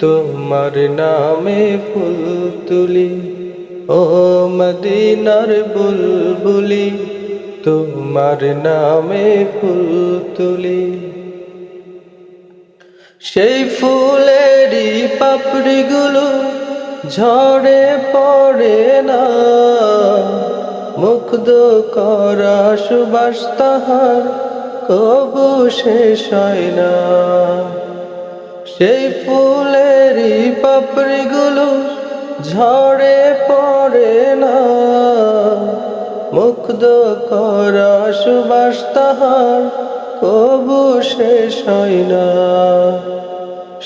তোমার নামে ফুল তুলি, ও মদিনার বুলবুলি, তোমার নামে ফুল তুলি। সেই ফুলেরই পাপড়িগুলো ঝড়ে পড়ে না, মুগ্ধ করা সুবাস তাহার কবু শেষ হয় না। সেই ফুলেরই পাপড়িগুলো ঝড়ে পড়ে না। মুগ্ধ করা সুবাস তাহার কবু শেষ হয় না।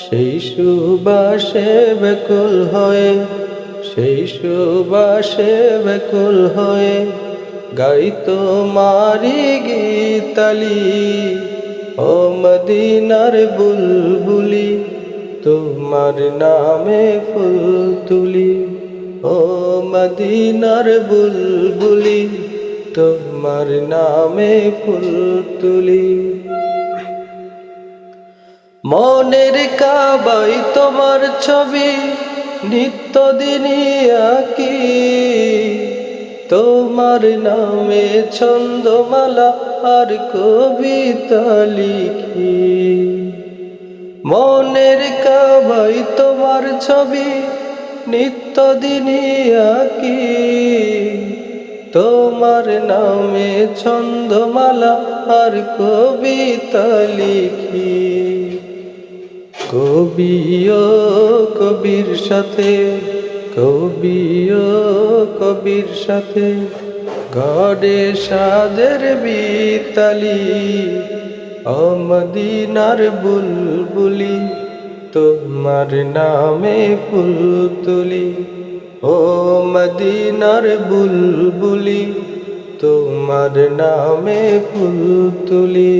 সেই সুবাসে বেকুল হয়ে, সেই সুবাসে বেকুল হয়ে গাই মারি গীতালি। ও মদিনার বুলবুলি তোমার নামে ফুল তুলি, ও মদিনার বুলবুলি, তোমার নামে ফুল তুলি। মনের কাবাই তোমার ছবি, নিত্যদিনই আঁকি। তোমার নামে ছন্দমালা আর কবিতা লিখি। মনের কাবাই তোমার ছবি নিত্যদিনই আঁকি। তোমার নামে ছন্দমালা আর কবিতা লিখি। কবিও কবির সাথে কবিও কবির সাথে গড়ে সাদের বিতালি। অমদিনার বুলবুলি তোমার নামে ফুল তুলি ও মদিনার বুলবুলি তোমার নামে ফুল তুলি।